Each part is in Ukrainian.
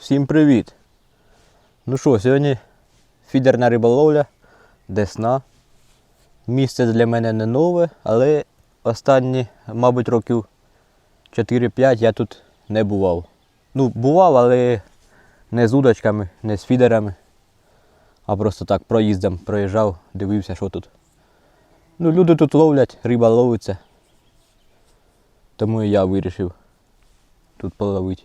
Всім привіт! Ну що, сьогодні фідерна риболовля, десна. Місце для мене не нове, але останні, мабуть, років 4-5 я тут не бував. Ну, бував, але не з удочками, не з фідерами, а просто так проїздом проїжджав, дивився, що тут. Ну, люди тут ловлять, риба ловиться. Тому і я вирішив тут половити.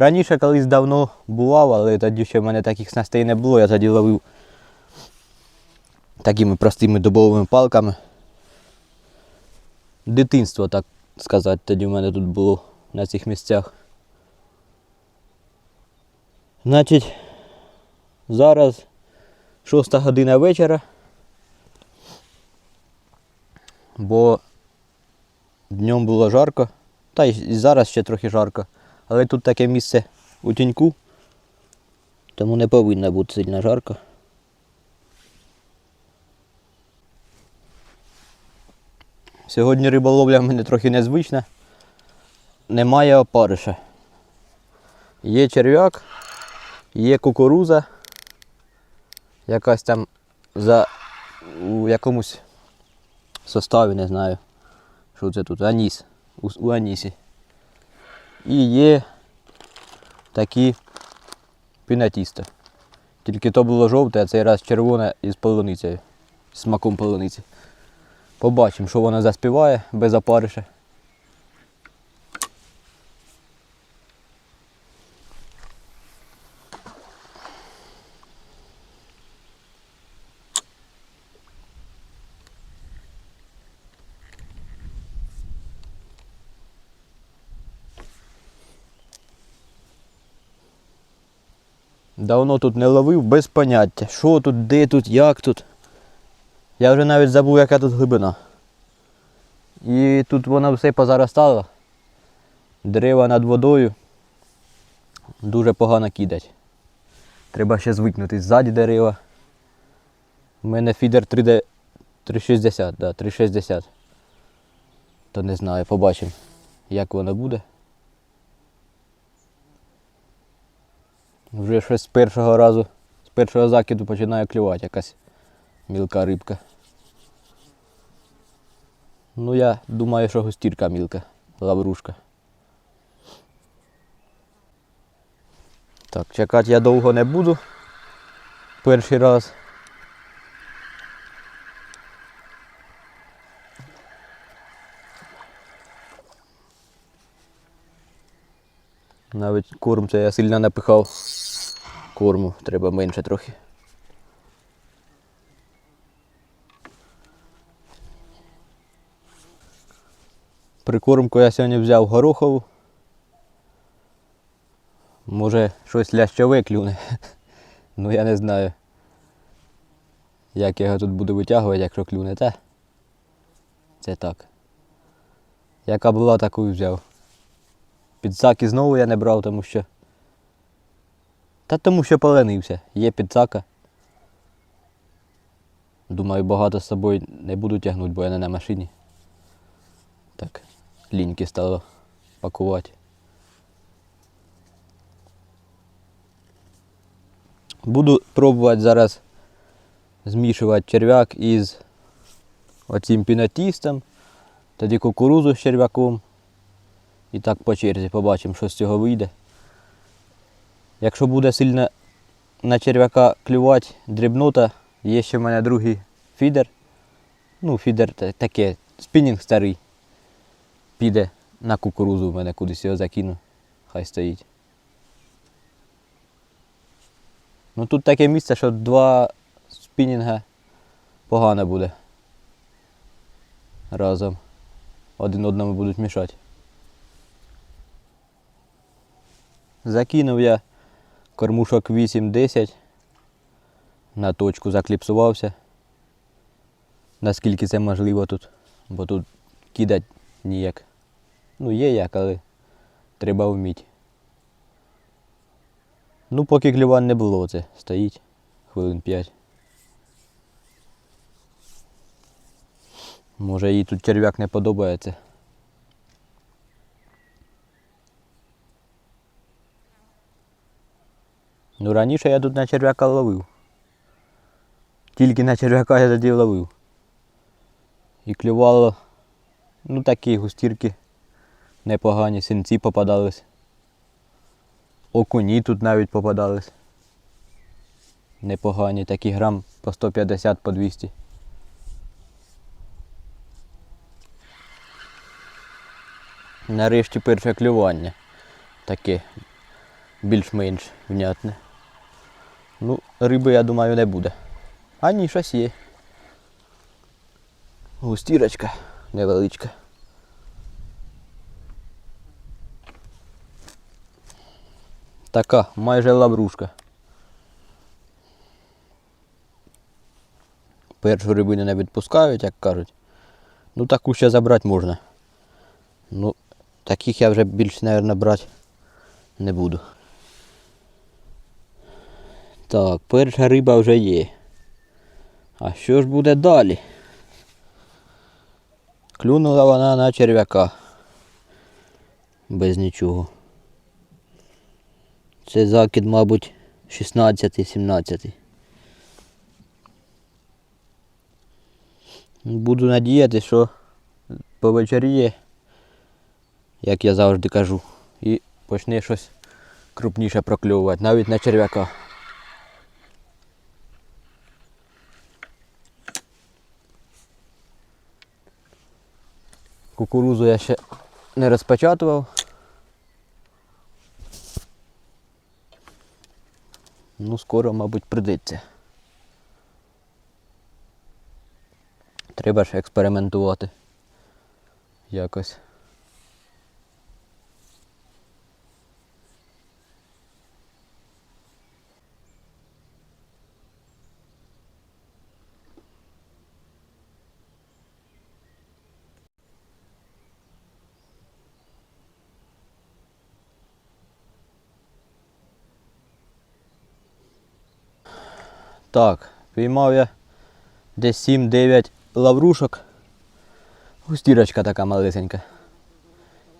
Раніше колись давно бував, але тоді ще в мене таких снастей не було, я тоді ловив такими простими дубовими палками. Дитинство, так сказати, тоді в мене тут було на цих місцях. Значить, зараз 6 година вечора, бо днем було жарко, та й зараз ще трохи жарко. Але тут таке місце у тіньку, тому не повинно бути сильно жарко. Сьогодні риболовля в мене трохи незвична. Немає опариша. Є черв'як, є кукуруза, якась там за у якомусь составі, не знаю, що це тут, аніс, у, у анісі. І є такі пінатісти. Тільки то було жовте, а цей раз червоне із полуницею, з смаком полуниці. Побачимо, що вона заспіває без опариша. Давно тут не ловив без поняття. Що тут, де тут, як тут. Я вже навіть забув, яка тут глибина. І тут воно все позаростало. Дерева над водою. Дуже погано кидать. Треба ще звикнути ззаді дерева. У мене фідер 3D 360, да, 360. То не знаю, побачимо, як воно буде. Вже щось з першого разу, з першого закиду починає клювати якась мілка рибка. Ну я думаю, що густірка мілка, лаврушка. Так, чекати я довго не буду. Перший раз. Навіть корм це я сильно напихав. Корму треба менше трохи. Прикормку я сьогодні взяв горохову. Може щось лящове клюне. Ну я не знаю. Як я його тут буду витягувати, якщо клюне, та це так. Яка була, таку і взяв. Підсаки знову я не брав, тому що. Та тому що поленився. Є підсака. Думаю, багато з собою не буду тягнути, бо я не на машині. Так, ліньки стало пакувати. Буду пробувати зараз змішувати черв'як із оцим пінатістом, тоді кукурузу з черв'яком. І так по черзі побачимо, що з цього вийде. Якщо буде сильно на черв'яка клювати дрібнота, є ще в мене другий фідер. Ну, фідер та- таке, спінінг старий. Піде на кукурузу в мене кудись його закину. Хай стоїть. Ну тут таке місце, що два спінінга погано буде. Разом. Один одному будуть мішати. Закинув я кормушок 8-10. На точку закліпсувався. Наскільки це можливо тут. Бо тут кидати ніяк. Ну є як, але треба вміти. Ну поки клювань не було, це стоїть хвилин 5. Може їй тут черв'як не подобається. Ну раніше я тут на черв'яка ловив. Тільки на черв'яка я тоді ловив. І клювало, ну такі густірки непогані, синці попадались. Окуні тут навіть попадались. Непогані, такі грам по 150 по 200. Нарешті перше клювання. Таке більш-менш внятне. Ну, риби, я думаю, не буде. А ні, щось є. Густірочка невеличка. Така, майже лаврушка. Першу рибину не відпускають, як кажуть. Ну таку ще забрати можна. Ну, таких я вже більше, мабуть, брати не буду. Так, перша риба вже є. А що ж буде далі? Клюнула вона на черв'яка. Без нічого. Це закид, мабуть, 16-17. Буду надіяти, що повечеріє, як я завжди кажу, і почне щось крупніше прокльовувати, навіть на черв'яка. Кукурузу я ще не розпечатував. Ну, скоро, мабуть, придеться. Треба ж експериментувати. Якось. Так, піймав я десь 7-9 лаврушок. Густірочка така малесенька.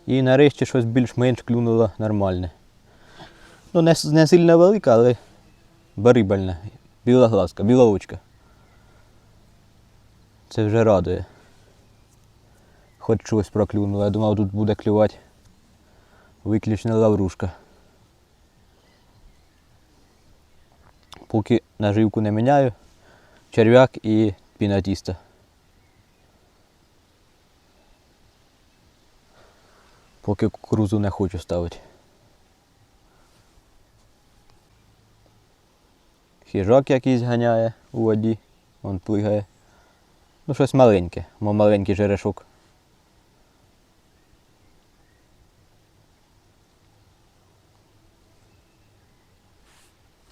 І нарешті щось більш-менш клюнуло нормальне. Ну, не, не сильно велика, але барибальна. Біла глазка, біла очка. Це вже радує. Хоч щось проклюнуло. Я думав, тут буде клювати виключно лаврушка. Поки наживку не міняю, черв'як і пінатіста. Поки кукурузу не хочу ставити. Хижак якийсь ганяє у воді, он плигає. Ну щось маленьке, мов маленький жерешок.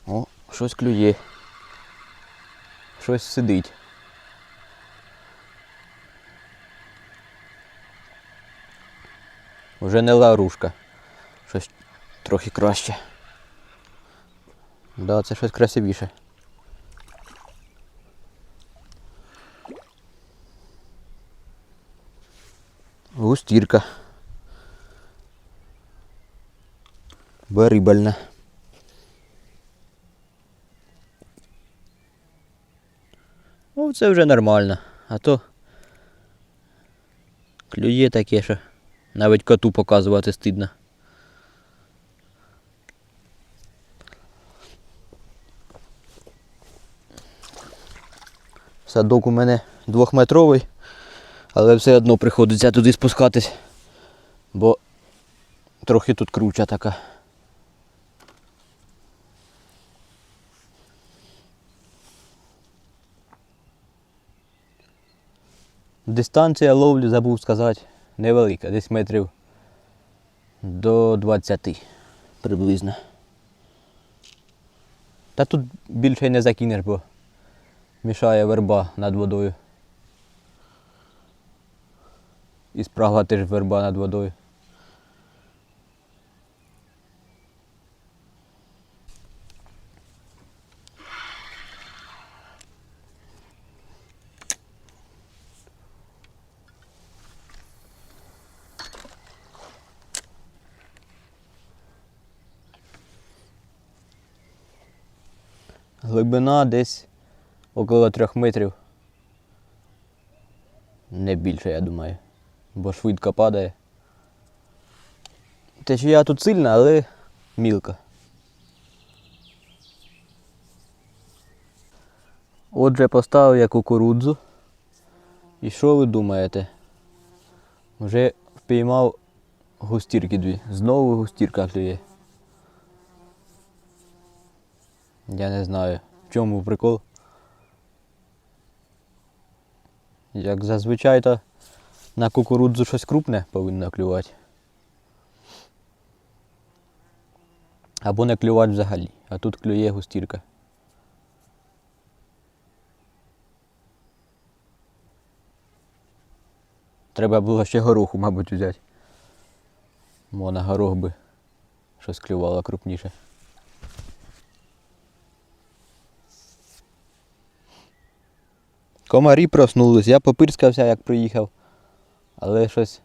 О, щось клює. Щось сидить. Вже не ларушка. Щось трохи краще. Да, це щось красивіше. Густірка. Барибальна. Ну, це вже нормально. А то клює таке, що навіть коту показувати стидно. Садок у мене двохметровий, але все одно приходиться туди спускатись, бо трохи тут круча така. Дистанція ловлі, забув сказати, невелика, десь метрів до 20 приблизно. Та тут більше не закинеш, бо мішає верба над водою. І спрагла теж верба над водою. Глибина десь около трьох метрів. Не більше, я думаю. Бо швидко падає. Течія тут сильна, але мілка. Отже, поставив я кукурудзу. І що ви думаєте? Вже впіймав густірки дві. Знову густірка клює. Я не знаю, в чому прикол. Як зазвичай то на кукурудзу щось крупне повинно клювати. Або не клювати взагалі, а тут клює густірка. Треба було ще гороху, мабуть, взяти. Бо на горох би щось клювало крупніше. Комарі проснулись, я попирскався, як приїхав. Але щось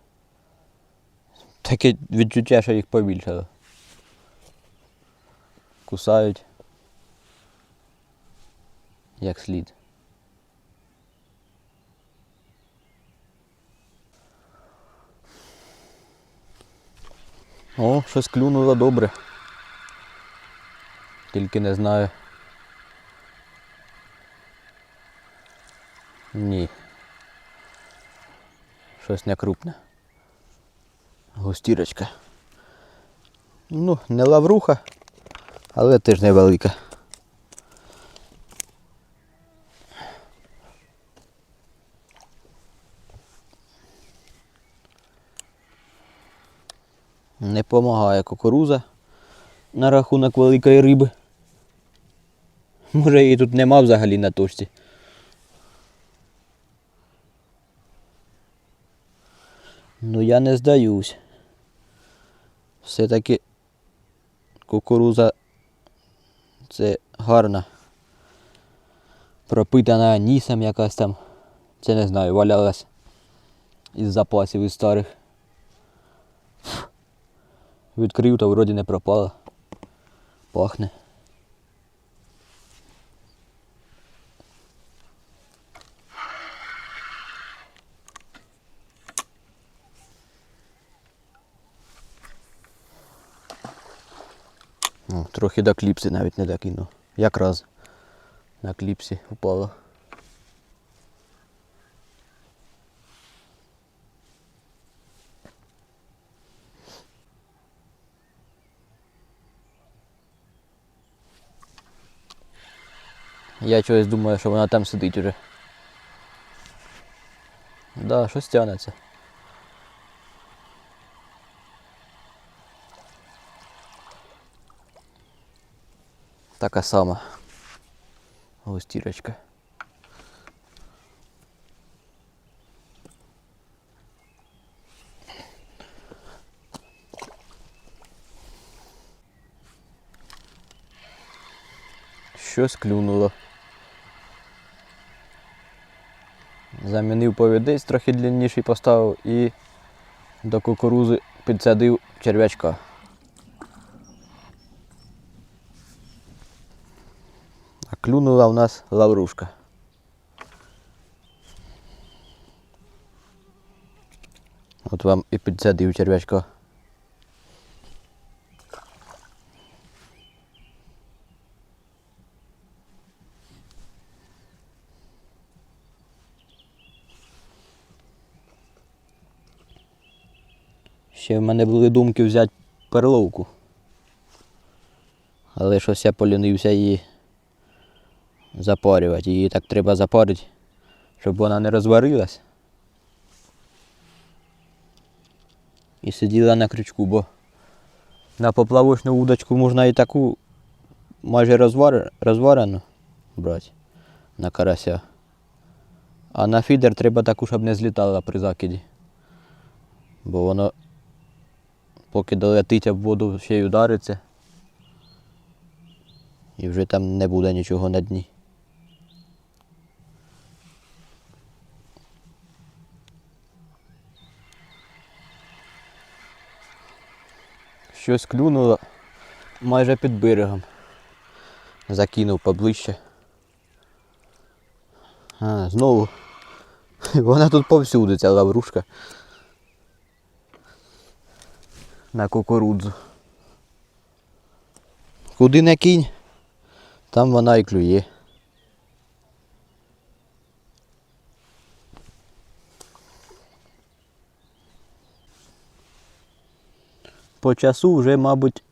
таке відчуття, що їх побільшало. Кусають. Як слід. О, щось клюнуло добре. Тільки не знаю. Ні. Щось не крупне. Густірочка. Ну, не лавруха, але теж невелика. Не помагає кукуруза на рахунок великої риби. Може її тут нема взагалі на точці. Ну я не здаюсь. Все-таки кукуруза це гарна. Пропитана нісом якась там. Це не знаю, валялась із запасів із старих. Відкрив, то вроді не пропала. Пахне. О, трохи до кліпси навіть не докинув. Якраз на кліпсі впало. Я чогось думаю, що вона там сидить уже. Да, щось тягнеться. Така сама густірочка. Щось клюнуло. Замінив повідець, трохи длинніший поставив і до кукурузи підсадив черв'ячка. Клюнула у нас лаврушка. От вам і підсадив черв'ячка. Ще в мене були думки взяти перловку. Але щось я полінився її запарювати. Її так треба запарити, щоб вона не розварилась. І сиділа на крючку, бо на поплавочну удочку можна і таку майже розвар... розварену брати на карася. А на фідер треба таку, щоб не злітала при закиді. Бо воно поки долетить об воду ще й удариться. І вже там не буде нічого на дні. Щось клюнуло майже під берегом. Закинув поближче. А, знову. Вона тут повсюди, ця лаврушка. На кукурудзу. Куди не кинь, там вона і клює. По часу вже, мабуть,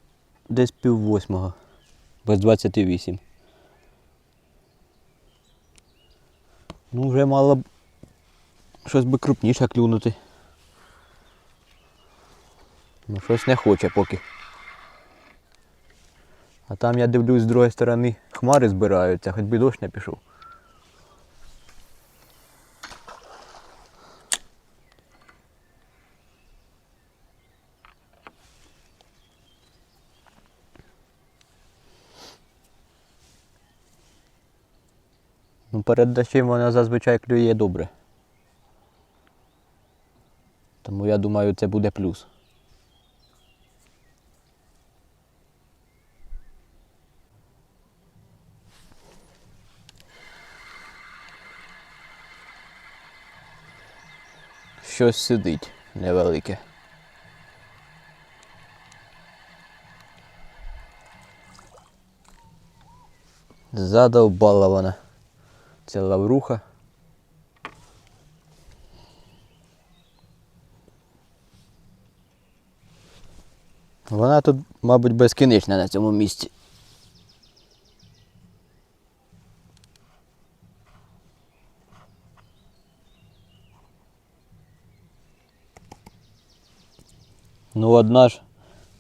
десь пів восьмого. Без 28. Ну, вже мало б щось би крупніше клюнути. Ну, щось не хоче поки. А там я дивлюсь з другої сторони, хмари збираються, хоч би дощ не пішов. Перед дощем вона зазвичай клює добре. Тому я думаю, це буде плюс. Щось сидить невелике. Задовбала вона. Ця лавруха. Вона тут, мабуть, безкінечна на цьому місці. Ну, одна ж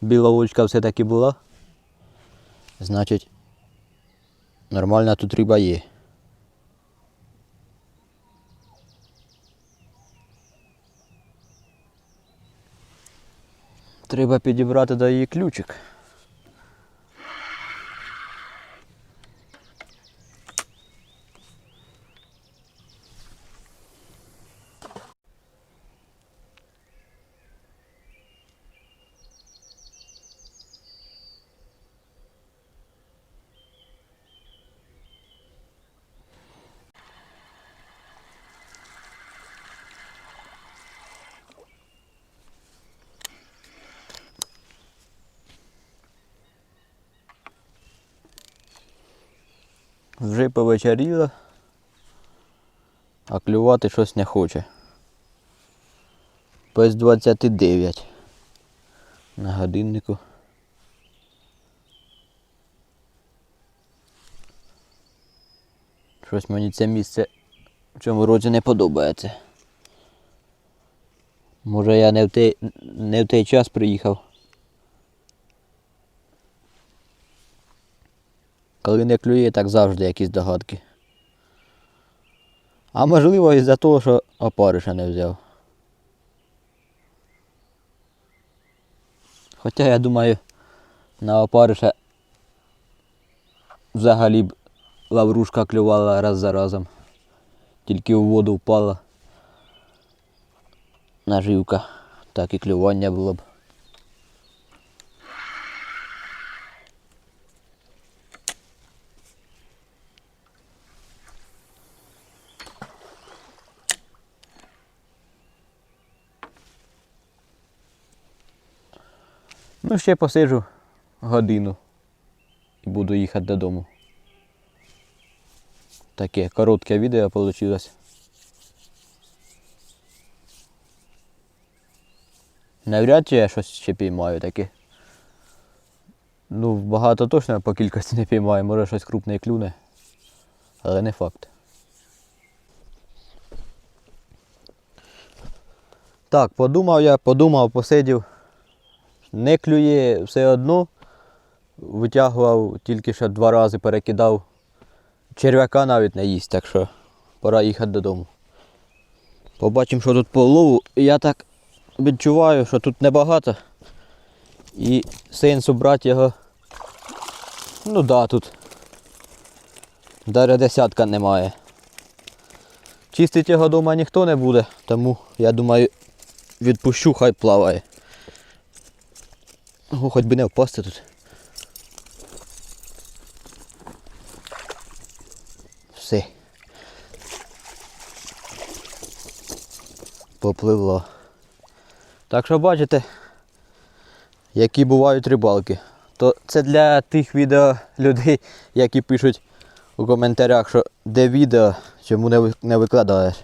біла вуличка все-таки була. Значить, нормальна тут риба є. Треба підібрати до її ключик. Вже повечеріло, а клювати щось не хоче. Без 29 на годиннику. Щось мені це місце в цьому році не подобається. Може я не в той, не в той час приїхав. Коли не клює, так завжди якісь догадки. А можливо із-за того, що опариша не взяв. Хоча я думаю, на опариша взагалі б лаврушка клювала раз за разом. Тільки у воду впала наживка, так і клювання було б. Ну, ще посиджу годину і буду їхати додому. Таке коротке відео вийшло. Навряд чи я щось ще піймаю таке. Ну, багато точно по кількості не піймаю, може щось крупне клюне. Але не факт. Так, подумав я, подумав, посидів. Не клює все одно. Витягував, тільки що два рази перекидав. Черв'яка навіть не їсть, так що пора їхати додому. Побачимо, що тут по лову. Я так відчуваю, що тут небагато. І сенсу брати його. Ну да, тут. Даже десятка немає. Чистить його вдома ніхто не буде, тому я думаю відпущу, хай плаває. О, хоч би не впасти тут. Все. Попливло. Так що бачите, які бувають рибалки. То це для тих відео людей, які пишуть у коментарях, що де відео, чому не викладаєш.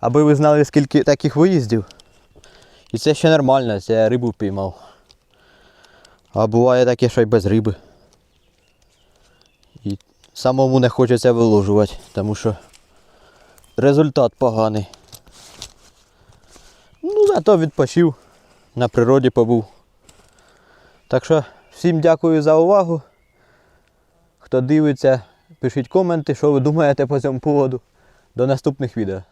Аби ви знали, скільки таких виїздів. І це ще нормально, це я рибу піймав. А буває таке, що й без риби. І самому не хочеться виложувати, тому що результат поганий. Ну, зато відпочив, на природі побув. Так що всім дякую за увагу. Хто дивиться, пишіть коменти, що ви думаєте по цьому поводу. До наступних відео.